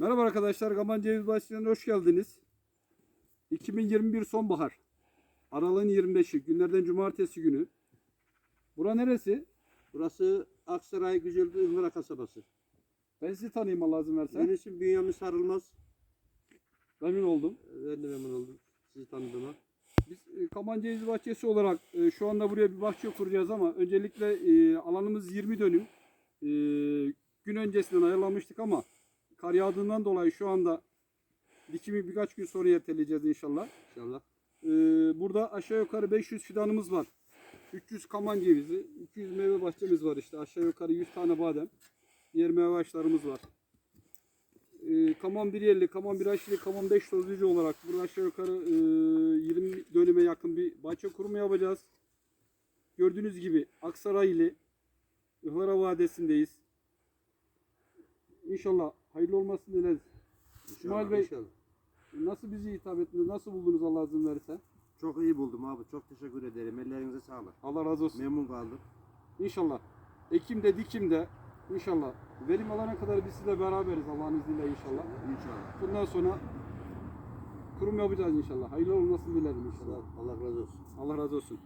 Merhaba arkadaşlar, Gaman Ceviz Bahçesi'ne hoş geldiniz. 2021 sonbahar. Aralığın 25'i, günlerden cumartesi günü. Bura neresi? Burası Aksaray Güzeldi Ihmıra kasabası. Ben sizi tanıyayım Allah izin verse. Benim için Bünyamin Sarılmaz. Memnun oldum. Ben de memnun oldum sizi tanıdığıma. Biz e, Kaman Ceviz Bahçesi olarak e, şu anda buraya bir bahçe kuracağız ama öncelikle e, alanımız 20 dönüm. E, gün öncesinden ayarlamıştık ama kar yağdığından dolayı şu anda dikimi birkaç gün sonra erteleyeceğiz inşallah. İnşallah. Ee, burada aşağı yukarı 500 fidanımız var. 300 kaman cevizi, 200 meyve bahçemiz var işte. Aşağı yukarı 100 tane badem. Diğer meyve ağaçlarımız var. Ee, kaman 1.50, kaman 1.50, kaman 5 tozlucu olarak burada aşağı yukarı e, 20 dönüme yakın bir bahçe kurumu yapacağız. Gördüğünüz gibi Aksaray ile Ihlara Vadisi'ndeyiz. İnşallah hayırlı olmasını dileriz. İsmail Bey İnşallah. nasıl bizi hitap ettiniz, nasıl buldunuz Allah izin verirse? Çok iyi buldum abi. Çok teşekkür ederim. Ellerinize sağlık. Allah razı olsun. Memnun kaldım. İnşallah. Ekim'de, dikimde inşallah. Verim alana kadar biz sizle beraberiz Allah'ın izniyle inşallah. İnşallah. Bundan sonra kurum yapacağız inşallah. Hayırlı olmasını dilerim inşallah. Allah razı olsun. Allah razı olsun.